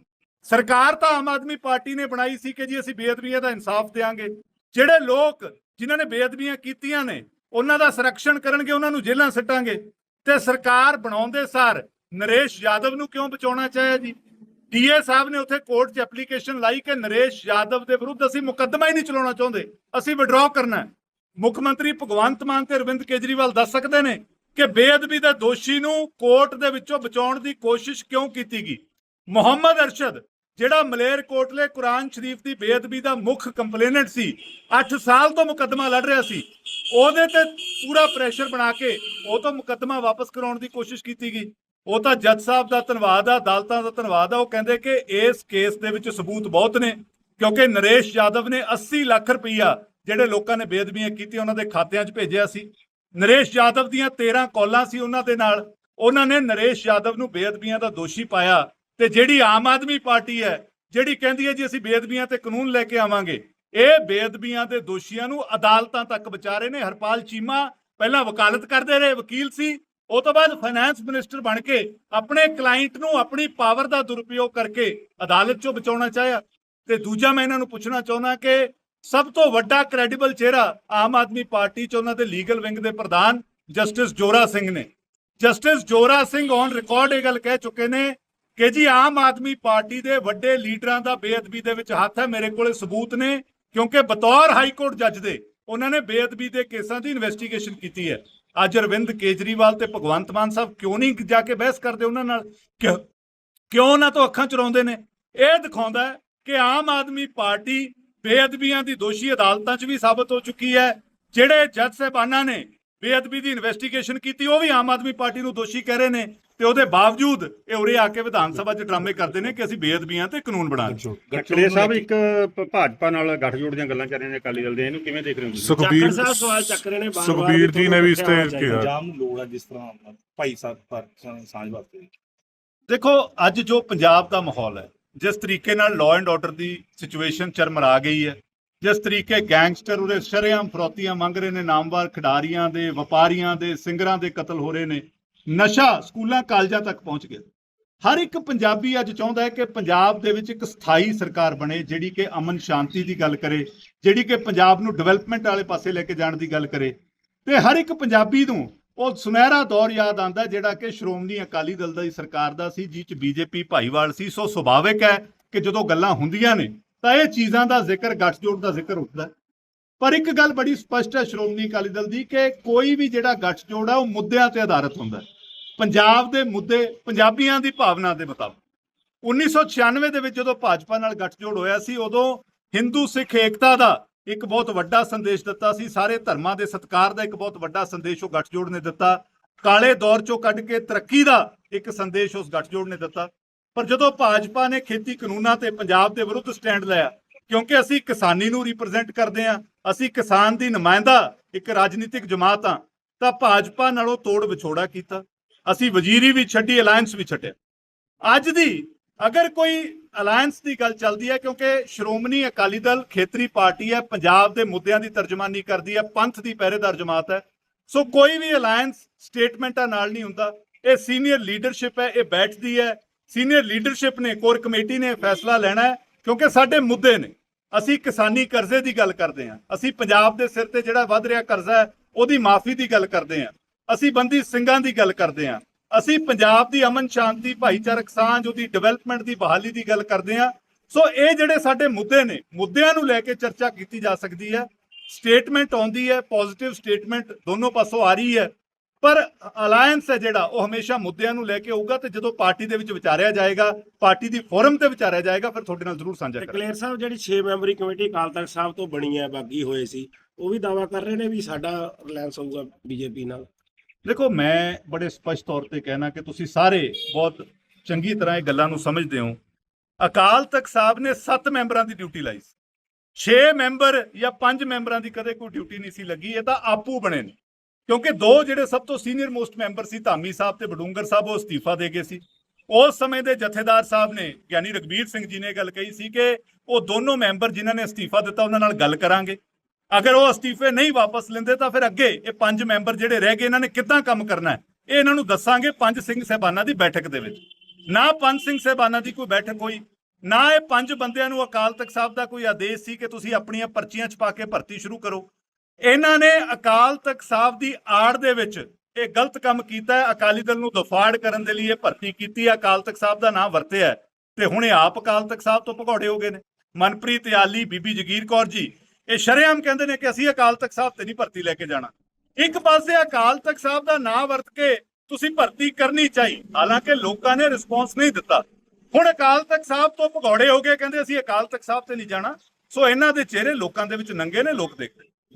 Speaker 1: ਸਰਕਾਰ ਤਾਂ ਆਮ ਆਦਮੀ ਪਾਰਟੀ ਨੇ ਬਣਾਈ ਸੀ ਕਿ ਜੀ ਅਸੀਂ ਬੇਅਦਬੀਆਂ ਦਾ ਇਨਸਾਫ ਦੇਵਾਂਗੇ ਜਿਹੜੇ ਲੋਕ ਜਿਨ੍ਹਾਂ ਨੇ ਬੇਅਦਬੀਆਂ ਕੀਤੀਆਂ ਨੇ, ਉਹਨਾਂ ਦਾ ਸੰਰਕਸ਼ਣ ਕਰਨਗੇ, ਉਹਨਾਂ ਨੂੰ ਜੇਲ੍ਹਾਂ ਸੱਟਾਂਗੇ। ਤੇ ਸਰਕਾਰ ਬਣਾਉਂਦੇ ਸਾਰ ਨਰੇਸ਼ ਯਾਦਵ ਨੂੰ ਕਿਉਂ ਬਚਾਉਣਾ ਚਾਹਿਆ ਜੀ? ਡੀਏ ਸਾਹਿਬ ਨੇ ਉੱਥੇ ਕੋਰਟ 'ਚ ਐਪਲੀਕੇਸ਼ਨ ਲਾਈ ਕਿ ਨਰੇਸ਼ ਯਾਦਵ ਦੇ ਵਿਰੁੱਧ ਅਸੀਂ ਮੁਕੱਦਮਾ ਹੀ ਨਹੀਂ ਚਲਾਉਣਾ ਚਾਹੁੰਦੇ। ਅਸੀਂ ਵਿਡਰਾਅ ਕਰਨਾ ਮੁੱਖ ਮੰਤਰੀ ਭਗਵੰਤ ਮਾਨ ਤੇ ਅਰਵਿੰਦ ਕੇਜਰੀਵਾਲ ਦੱਸ ਸਕਦੇ ਨੇ ਕਿ ਬੇਅਦਬੀ ਦੇ ਦੋਸ਼ੀ ਨੂੰ ਕੋਰਟ ਦੇ ਵਿੱਚੋਂ ਬਚਾਉਣ ਦੀ ਕੋਸ਼ਿਸ਼ ਕਿਉਂ ਕੀਤੀ ਗਈ? ਮੁਹੰਮਦ ਅਰਸ਼ਦ, ਜਿਹੜਾ ਮਲੇਰ ਕੋਟਲੇ ਕੁਰਾਨ ਸ਼ਰੀਫ ਦੀ ਬੇਅਦਬੀ ਦਾ ਮੁੱਖ ਕੰਪਲੇਨੈਂਟ ਸੀ 8 ਸਾਲ ਤੋਂ ਮੁਕੱਦਮਾ ਲੜ ਰਿਹਾ ਸੀ। ਉਹਦੇ ਤੇ ਪੂਰਾ ਪ੍ਰੈਸ਼ਰ ਬਣਾ ਕੇ ਉਹ ਤੋਂ ਮੁਕੱਦਮਾ ਵਾਪਸ ਕਰਾਉਣ ਦੀ ਕੋਸ਼ਿਸ਼ ਕੀਤੀ ਗਈ। ਉਹ ਤਾਂ ਜੱਜ ਸਾਹਿਬ ਦਾ ਧੰਨਵਾਦ ਆ, ਅਦਾਲਤਾਂ ਦਾ ਧੰਨਵਾਦ ਆ, ਉਹ ਕਹਿੰਦੇ ਕਿ ਇਸ ਕੇਸ ਦੇ ਵਿੱਚ ਸਬੂਤ ਬਹੁਤ ਨੇ, ਕਿਉਂਕਿ ਨਰੇਸ਼ ਯਾਦਵ ਨੇ 80 ਲੱਖ ਰੁਪਈਆ ਜਿਹੜੇ ਲੋਕਾਂ ਨੇ ਬੇਅਦਬੀਆਂ ਕੀਤੀਆਂ, ਉਹਨਾਂ ਦੇ ਖਾਤਿਆਂ 'ਚ ਭੇਜਿਆ ਸੀ। ਨਰੇਸ਼ ਯਾਦਵ ਦੀਆਂ 13 ਕਾਲਾਂ ਸੀ ਉਹਨਾਂ ਦੇ ਨਾਲ, ਉਹਨਾਂ ਨੇ ਨਰੇਸ਼ ਯਾਦਵ ਨੂੰ ਬੇਅਦਬੀਆਂ ਦਾ ਦੋਸ਼ੀ ਪਾਇਆ ਤੇ ਜਿਹੜੀ ਆਮ ਆਦਮੀ ਪਾਰਟੀ ਹੈ, ਜਿਹੜੀ ਕਹਿੰਦੀ ਹੈ ਜੀ ਅਸੀਂ ਬੇਅਦਬੀਆਂ ਤੇ ਕਾਨੂੰਨ ਲੈ ਕੇ ਆਵਾਂਗੇ, ਇਹ ਬੇਅਦਬੀਆਂ ਦੇ ਦੋਸ਼ੀਆਂ ਨੂੰ ਅਦਾਲਤਾਂ ਤੱਕ ਬਚਾ ਰਹੇ ਨੇ, ਹਰਪਾਲ ਚੀਮਾ ਪਹਿਲਾਂ ਵਕਾਲਤ ਕਰਦੇ ਰਹੇ, ਵਕੀਲ ਸੀ ਉਹ ਤੋਂ ਬਾਅਦ ਫਾਈਨੈਂਸ ਮਿਨਿਸਟਰ ਬਣ ਕੇ ਆਪਣੇ ਕਲਾਇੰਟ ਨੂੰ ਆਪਣੀ ਪਾਵਰ ਦਾ ਦੁਰਉਪਯੋਗ ਕਰਕੇ ਅਦਾਲਤ 'ਚੋਂ ਬਚਾਉਣਾ ਚਾਹਿਆ। ਤੇ ਦੂਜਾ ਮੈਂ ਇਹਨਾਂ ਨੂੰ ਪੁੱਛਣਾ ਚਾਹੁੰਦਾ ਕਿ ਸਭ ਤੋਂ ਵੱਡਾ ਕ੍ਰੈਡੀਬਲ ਚਿਹਰਾ ਆਮ ਆਦਮੀ ਪਾਰਟੀ 'ਚ ਉਹਨਾਂ ਦੇ ਲੀਗਲ ਵਿੰਗ ਦੇ ਪ੍ਰਧਾਨ ਜਸਟਿਸ ਜੋਰਾ ਸਿੰਘ ਨੇ। Justice Jora Singh on record ਇਹ ਗੱਲ ਕਹਿ ਚੁੱਕੇ ਨੇ ਕਿ ਜੀ ਆਮ ਆਦਮੀ ਪਾਰਟੀ ਦੇ ਵੱਡੇ ਲੀਡਰਾਂ ਦਾ ਬੇਅਦਬੀ ਦੇ ਵਿੱਚ ਹੱਥ ਹੈ, ਮੇਰੇ ਕੋਲੇ ਸਬੂਤ ਨੇ, ਕਿਉਂਕਿ ਬਤੌਰ ਹਾਈ ਕੋਰਟ ਜੱਜ ਦੇ ਉਹਨਾਂ ਨੇ ਬੇਅਦਬੀ ਦੇ ਕੇਸਾਂ ਦੀ ਇਨਵੈਸਟੀਗੇਸ਼ਨ ਕੀਤੀ ਹੈ। ਅੱਜ ਅਰਵਿੰਦ ਕੇਜਰੀਵਾਲ ਤੇ ਭਗਵੰਤ ਮਾਨ ਸਾਹਿਬ ਕਿਉਂ ਨਹੀਂ ਜਾ ਕੇ ਬਹਿਸ ਕਰਦੇ ਉਹਨਾਂ ਨਾਲ? ਕਿਉਂ ਕਿਉਂ ਉਹਨਾਂ ਤੋਂ ਅੱਖਾਂ ਚੁਰਾਉਂਦੇ ਨੇ? ਇਹ ਦਿਖਾਉਂਦਾ ਹੈ ਕਿ ਆਮ ਆਦਮੀ ਪਾਰਟੀ ਬੇਅਦਬੀਆਂ ਦੀ ਦੋਸ਼ੀ ਅਦਾਲਤਾਂ 'ਚ ਵੀ ਸਾਬਤ ਹੋ ਚੁੱਕੀ ਹੈ। ਜਿਹੜੇ ਜੱਜ ਸਾਹਿਬਾਨਾਂ ਨੇ ਬੇਅਦਬੀ ਦੀ ਇਨਵੈਸਟੀਗੇਸ਼ਨ ਕੀਤੀ, ਉਹ ਵੀ ਆਮ ਆਦਮੀ ਪਾਰਟੀ ਨੂੰ ਦੋਸ਼ੀ ਕਹਿ ਰਹੇ ਨੇ। ਤੇ ਉਹਦੇ ਬਾਵਜੂਦ ਇਹ ਉਰੇ ਆ ਕੇ ਵਿਧਾਨ ਸਭਾ 'ਚ ਡਰਾਮੇ ਕਰਦੇ ਨੇ ਕਿ ਅਸੀਂ ਬੇਅਦਬੀਆਂ ਤੇ ਕਾਨੂੰਨ ਬਣਾਉਂਦੇ
Speaker 3: ਕਲੇ ਸਾਹਿਬ ਇੱਕ ਭਾਜਪਾ ਨਾਲ ਗੱਠਜੋੜ ਦੀਆਂ ਗੱਲਾਂ ਚੱਲ ਰਹੀਆਂ ਨੇ ਅਕਾਲੀ ਦਲ ਦੇ। ਇਹਨੂੰ ਕਿਵੇਂ ਦੇਖ ਰਹੇ ਹੋ
Speaker 5: ਸੁਖਬੀਰ
Speaker 4: ਸਾਹਿਬ ਸਵਾਲ ਚੱਕ ਰਹੇ ਨੇ ਬਾਰ-ਬਾਰ।
Speaker 5: ਸੁਖਬੀਰ ਜੀ ਨੇ ਵੀ ਇਸ ਤੇ ਕਿਹਾ।
Speaker 2: ਨੂੰ ਲੋੜ ਹੈ ਜਿਸ ਤਰ੍ਹਾਂ ਭਾਈ ਸਾਹਿਬ ਪਰ ਸਾਂਝ ਵਾਸਤੇ।
Speaker 1: ਦੇਖੋ ਅੱਜ ਜੋ ਪੰਜਾਬ ਦਾ ਮਾਹੌਲ ਹੈ ਜਿਸ ਤਰੀਕੇ ਨਾਲ ਲਾਅ ਐਂਡ ਆਰਡਰ ਦੀ ਸਿਚੁਏਸ਼ਨ ਚਰਮਰਾ ਗਈ ਹੈ ਜਿਸ ਤਰੀਕੇ ਗੈਂਗਸਟਰ ਉਹਦੇ ਸ਼ਰੇਆਮ ਫਰੋਤੀਆਂ ਮੰਗ ਰਹੇ ਨੇ ਨਾਮਵਾਰ ਖਿਡਾਰੀਆਂ ਦੇ ਵਪਾਰੀਆਂ ਦੇ ਸਿੰਗਰਾਂ ਦੇ ਕਤਲ ਹੋ ਰਹੇ ਨੇ ਨਸ਼ਾ ਸਕੂਲਾਂ, ਕਾਲਜਾਂ ਤੱਕ ਪਹੁੰਚ ਗਿਆ। ਹਰ ਇੱਕ ਪੰਜਾਬੀ ਅੱਜ ਚਾਹੁੰਦਾ ਹੈ ਕਿ ਪੰਜਾਬ ਦੇ ਵਿੱਚ ਇੱਕ ਸਥਾਈ ਸਰਕਾਰ ਬਣੇ, ਜਿਹੜੀ ਕਿ ਅਮਨ ਸ਼ਾਂਤੀ ਦੀ ਗੱਲ ਕਰੇ, ਜਿਹੜੀ ਕਿ ਪੰਜਾਬ ਨੂੰ ਡਿਵੈਲਪਮੈਂਟ ਵਾਲੇ ਪਾਸੇ ਲੈ ਕੇ ਜਾਣ ਦੀ ਗੱਲ ਕਰੇ। ਤੇ ਹਰ ਇੱਕ ਪੰਜਾਬੀ ਨੂੰ ਉਹ ਸੁਨਹਿਰਾ ਦੌਰ ਯਾਦ ਆਂਦਾ ਜਿਹੜਾ ਕਿ ਸ਼੍ਰੋਮਣੀ ਅਕਾਲੀ ਦਲ ਦੀ ਸਰਕਾਰ ਦਾ ਸੀ ਜਿਸ ਚ ਬੀਜੇਪੀ ਭਾਈਵਾਲ ਸੀ। ਸੋ ਸੁਭਾਵਿਕ ਹੈ ਕਿ ਜਦੋਂ ਗੱਲਾਂ ਹੁੰਦੀਆਂ ਨੇ, ਤਾਂ ਇਹ ਚੀਜ਼ਾਂ ਦਾ ਜ਼ਿਕਰ, ਗੱਠਜੋੜ ਦਾ ਜ਼ਿਕਰ ਉੱਠਦਾ ਪਰ ਇੱਕ ਗੱਲ ਬੜੀ ਸਪਸ਼ਟ ਹੈ ਸ਼੍ਰੋਮਣੀ ਅਕਾਲੀ ਦਲ ਦੀ ਕਿ ਕੋਈ ਵੀ ਜਿਹੜਾ ਗੱਠਜੋੜ ਹੈ, ਉਹ ਮੁੱਦਿਆਂ ਤੇ ਆਧਾਰਿਤ ਹੁੰਦਾ ਪੰਜਾਬ ਦੇ ਮੁੱਦੇ, ਪੰਜਾਬੀਆਂ ਦੀ ਭਾਵਨਾ ਦੇ ਮੁਤਾਬਕ। 1996 ਦੇ ਵਿੱਚ ਜਦੋਂ ਭਾਜਪਾ ਨਾਲ ਗੱਠਜੋੜ ਹੋਇਆ ਸੀ, ਉਦੋਂ ਹਿੰਦੂ ਸਿੱਖ ਏਕਤਾ ਦਾ ਇੱਕ ਬਹੁਤ ਵੱਡਾ ਸੰਦੇਸ਼ ਦਿੱਤਾ ਸੀ। ਸਾਰੇ ਧਰਮਾਂ ਦੇ ਸਤਿਕਾਰ ਦਾ ਇੱਕ ਬਹੁਤ ਵੱਡਾ ਸੰਦੇਸ਼ ਉਹ ਗੱਠਜੋੜ ਨੇ ਦਿੱਤਾ। ਕਾਲੇ ਦੌਰ ਚੋਂ ਕੱਢ ਕੇ ਤਰੱਕੀ ਦਾ ਇੱਕ ਸੰਦੇਸ਼ ਉਸ ਗੱਠਜੋੜ ਨੇ ਦਿੱਤਾ। ਪਰ ਜਦੋਂ ਭਾਜਪਾ ਨੇ ਖੇਤੀ ਕਾਨੂੰਨਾਂ ਤੇ ਪੰਜਾਬ ਦੇ ਵਿਰੁੱਧ ਸਟੈਂਡ ਲਿਆ ਕਿਉਂਕਿ ਅਸੀਂ ਕਿਸਾਨੀ ਨੂੰ ਰਿਪਰੈਜ਼ੈਂਟ ਕਰਦੇ ਹਾਂ, ਅਸੀਂ ਕਿਸਾਨ ਦੀ ਨੁਮਾਇੰਦਾ, ਇੱਕ ਰਾਜਨੀਤਿਕ ਜਮਾਤ ਆ ਤਾਂ ਭਾਜਪਾ ਨਾਲੋਂ ਤੋੜ ਵਿਛੋੜਾ ਕੀਤਾ, ਅਸੀਂ ਵਜ਼ੀਰੀ ਵੀ ਛੱਡੀ ਅਲਾਈਅੰਸ ਵੀ ਛੱਡਿਆ। ਅੱਜ ਦੀ ਅਗਰ ਕੋਈ ਅਲਾਈਅੰਸ ਦੀ ਗੱਲ ਚੱਲਦੀ ਹੈ, ਕਿਉਂਕਿ ਸ਼੍ਰੋਮਣੀ ਅਕਾਲੀ ਦਲ ਖੇਤਰੀ ਪਾਰਟੀ ਹੈ, ਪੰਜਾਬ ਦੇ ਮੁੱਦਿਆਂ ਦੀ ਤਰਜਮਾਨੀ ਕਰਦੀ ਹੈ, ਪੰਥ ਦੀ ਪਹਿਰੇਦਾਰ ਜਮਾਤ ਹੈ, ਸੋ ਕੋਈ ਵੀ ਅਲਾਈਅੰਸ ਸਟੇਟਮੈਂਟਾਂ ਨਾਲ ਨਹੀਂ ਹੁੰਦਾ। ਇਹ ਸੀਨੀਅਰ ਲੀਡਰਸ਼ਿਪ ਹੈ, ਇਹ ਬੈਠਦੀ ਹੈ। ਸੀਨੀਅਰ ਲੀਡਰਸ਼ਿਪ ਨੇ ਕੋਰ ਕਮੇਟੀ ਨੇ ਫੈਸਲਾ ਲੈਣਾ ਹੈ, ਕਿਉਂਕਿ ਸਾਡੇ ਮੁੱਦੇ ਨੇ। ਅਸੀਂ ਕਿਸਾਨੀ ਕਰਜ਼ੇ ਦੀ ਗੱਲ ਕਰਦੇ ਹਾਂ। ਅਸੀਂ ਪੰਜਾਬ ਦੇ ਸਿਰ ਤੇ ਜਿਹੜਾ ਵੱਧ ਰਿਹਾ ਕਰਜ਼ਾ ਹੈ, ਉਹਦੀ ਮਾਫੀ ਦੀ ਗੱਲ ਕਰਦੇ ਹਾਂ। ਅਸੀਂ ਬੰਦੀ ਸਿੰਘਾਂ ਦੀ ਗੱਲ ਕਰਦੇ ਹਾਂ। ਅਸੀਂ ਪੰਜਾਬ ਦੀ ਅਮਨ ਸ਼ਾਂਤੀ, ਭਾਈਚਾਰਕ ਸਾਂਝ, ਉਹਦੀ ਡਿਵੈਲਪਮੈਂਟ ਦੀ ਬਹਾਲੀ ਦੀ ਗੱਲ ਕਰਦੇ ਹਾਂ। ਸੋ ਇਹ ਜਿਹੜੇ ਸਾਡੇ ਮੁੱਦੇ ਨੇ, ਮੁੱਦਿਆਂ ਨੂੰ ਲੈ ਕੇ ਚਰਚਾ ਕੀਤੀ ਜਾ ਸਕਦੀ ਹੈ। ਸਟੇਟਮੈਂਟ ਆਉਂਦੀ ਹੈ ਪੋਜ਼ਿਟਿਵ ਸਟੇਟਮੈਂਟ ਦੋਨੋਂ ਪਾਸੋਂ ਆ ਰਹੀ ਹੈ। ਪਰ ਅਲਾਈਅੰਸ ਹੈ ਜਿਹੜਾ ਉਹ ਹਮੇਸ਼ਾ ਮੁੱਦਿਆਂ ਨੂੰ ਲੈ ਕੇ ਆਊਗਾ ਤੇ ਜਦੋਂ ਪਾਰਟੀ ਦੇ ਵਿੱਚ ਵਿਚਾਰਿਆ ਜਾਏਗਾ ਪਾਰਟੀ ਦੀ ਫੋਰਮ ਤੇ ਵਿਚਾਰਿਆ ਜਾਏਗਾ ਫਿਰ ਤੁਹਾਡੇ ਨਾਲ ਜ਼ਰੂਰ ਸਾਂਝਾ ਕਰਾਂਗੇ।
Speaker 4: ਕਲੇਰ ਸਾਹਿਬ ਜਿਹੜੀ 6 ਮੈਂਬਰੀ ਕਮੇਟੀ ਅਕਾਲ ਤਖਤ ਸਾਹਿਬ ਤੋਂ ਬਣੀ ਹੈ ਬਾਗੀ ਹੋਏ ਸੀ ਉਹ ਵੀ ਦਾਵਾ ਕਰ ਰਹੇ ਨੇ ਵੀ ਸਾਡਾ ਰਿਲਾਇੰਸ ਹੋਊਗਾ ਬੀਜੇਪੀ ਨਾਲ?
Speaker 1: ਦੇਖੋ ਮੈਂ ਬੜੇ ਸਪਸ਼ਟ ਤੌਰ ਤੇ ਕਹਿਣਾ ਕਿ ਤੁਸੀਂ ਸਾਰੇ ਬਹੁਤ ਚੰਗੀ ਤਰ੍ਹਾਂ ਇਹ ਗੱਲਾਂ ਨੂੰ ਸਮਝਦੇ ਹੋ। ਅਕਾਲ ਤਖਤ ਸਾਹਿਬ ਨੇ 7 ਮੈਂਬਰਾਂ ਦੀ ਡਿਊਟੀ ਲਾਈ ਸੀ। 6 ਮੈਂਬਰ ਜਾਂ 5 ਮੈਂਬਰਾਂ ਦੀ ਕਦੇ ਕੋਈ ਡਿਊਟੀ ਨਹੀਂ ਸੀ ਲੱਗੀ ਇਹ ਤਾਂ ਆਪੂ ਬਣੇ ਨੇ। ਕਿਉਂਕਿ ਦੋ ਜਿਹੜੇ ਸਭ ਤੋਂ ਸੀਨੀਅਰ ਮੋਸਟ ਮੈਂਬਰ ਸੀ, ਧਾਮੀ ਸਾਹਿਬ ਤੇ ਬਡੂੰਗਰ ਸਾਹਿਬ, ਉਹ ਅਸਤੀਫਾ ਦੇ ਗਏ ਸੀ। ਉਸ ਸਮੇਂ ਦੇ ਜਥੇਦਾਰ ਸਾਹਿਬ ਨੇ ਗਿਆਨੀ ਰਗਬੀਰ ਸਿੰਘ ਜੀ ਨੇ ਇਹ ਗੱਲ ਕਹੀ ਸੀ ਕਿ ਉਹ ਦੋਨੋਂ ਮੈਂਬਰ ਜਿਨ੍ਹਾਂ ਨੇ ਅਸਤੀਫਾ ਦਿੱਤਾ, ਉਹਨਾਂ ਨਾਲ ਗੱਲ ਕਰਾਂਗੇ। ਅਗਰ ਉਹ ਅਸਤੀਫੇ ਨਹੀਂ ਵਾਪਸ ਲੈਂਦੇ, ਤਾਂ ਫਿਰ ਅੱਗੇ ਇਹ ਪੰਜ ਮੈਂਬਰ ਜਿਹੜੇ ਰਹਿ ਗਏ, ਇਹਨਾਂ ਨੇ ਕਿੱਦਾਂ ਕੰਮ ਕਰਨਾ ਹੈ? ਇਹ ਇਹਨਾਂ ਨੂੰ ਦੱਸਾਂਗੇ ਪੰਜ ਸਿੰਘ ਸਹਿਬਾਨਾਂ ਦੀ ਬੈਠਕ ਦੇ ਵਿੱਚ। ਨਾ ਪੰਜ ਸਿੰਘ ਸਹਿਬਾਨਾਂ ਦੀ ਕੋਈ ਬੈਠਕ ਹੋਈ, ਨਾ ਇਹ ਪੰਜ ਬੰਦਿਆਂ ਨੂੰ ਅਕਾਲ ਤਖਤ ਸਾਹਿਬ ਦਾ ਕੋਈ ਆਦੇਸ਼ ਸੀ ਕਿ ਤੁਸੀਂ ਆਪਣੀਆਂ ਪਰਚੀਆਂ ਛਪਾ ਕੇ ਭਰਤੀ ਸ਼ੁਰੂ ਕਰੋ। ਇਹਨਾਂ ਨੇ ਅਕਾਲ ਤਖਤ ਸਾਹਿਬ ਦੀ ਆੜ ਦੇ ਵਿੱਚ ਇਹ ਗਲਤ ਕੰਮ ਕੀਤਾ ਹੈ। ਅਕਾਲੀ ਦਲ ਨੂੰ ਦਫਾੜ ਕਰਨ ਦੇ ਲਈ ਇਹ ਭਰਤੀ ਕੀਤੀ ਹੈ। ਅਕਾਲ ਤਖਤ ਸਾਹਿਬ ਦਾ ਨਾਮ ਵਰਤਿਆ ਤੇ ਹੁਣ ਇਹ ਆਪ ਅਕਾਲ ਤਖਤ ਸਾਹਿਬ ਤੋਂ ਭਗੌੜੇ ਹੋ ਗਏ ਨੇ। ਮਨਪ੍ਰੀਤ ਯਾਲੀ, ਬੀਬੀ ਜਗੀਰ ਕੌਰ ਜੀ, ਇਹ ਸ਼ਰੇਆਮ ਕਹਿੰਦੇ ਨੇ ਕਿ ਅਸੀਂ ਅਕਾਲ ਤਖਤ ਸਾਹਿਬ ਤੇ ਨਹੀਂ ਭਰਤੀ ਲੈ ਕੇ ਜਾਣਾ। ਇੱਕ ਪਾਸੇ ਅਕਾਲ ਤਖਤ ਸਾਹਿਬ ਦਾ ਨਾਮ ਵਰਤ ਕੇ ਤੁਸੀਂ ਭਰਤੀ ਕਰਨੀ ਚਾਹੀ, ਹਾਲਾਂਕਿ ਲੋਕਾਂ ਨੇ ਰਿਸਪੌਂਸ ਨਹੀਂ ਦਿੱਤਾ। ਹੁਣ ਅਕਾਲ ਤਖਤ ਸਾਹਿਬ ਤੋਂ ਭਗੌੜੇ ਹੋ ਗਏ, ਕਹਿੰਦੇ ਅਸੀਂ ਅਕਾਲ ਤਖਤ ਸਾਹਿਬ ਤੇ ਨਹੀਂ ਜਾਣਾ। ਸੋ ਇਹਨਾਂ ਦੇ ਚਿਹਰੇ ਲੋਕਾਂ ਦੇ ਵਿੱਚ ਨੰਗੇ ਨੇ, ਲੋਕ ਦੇਖਦੇ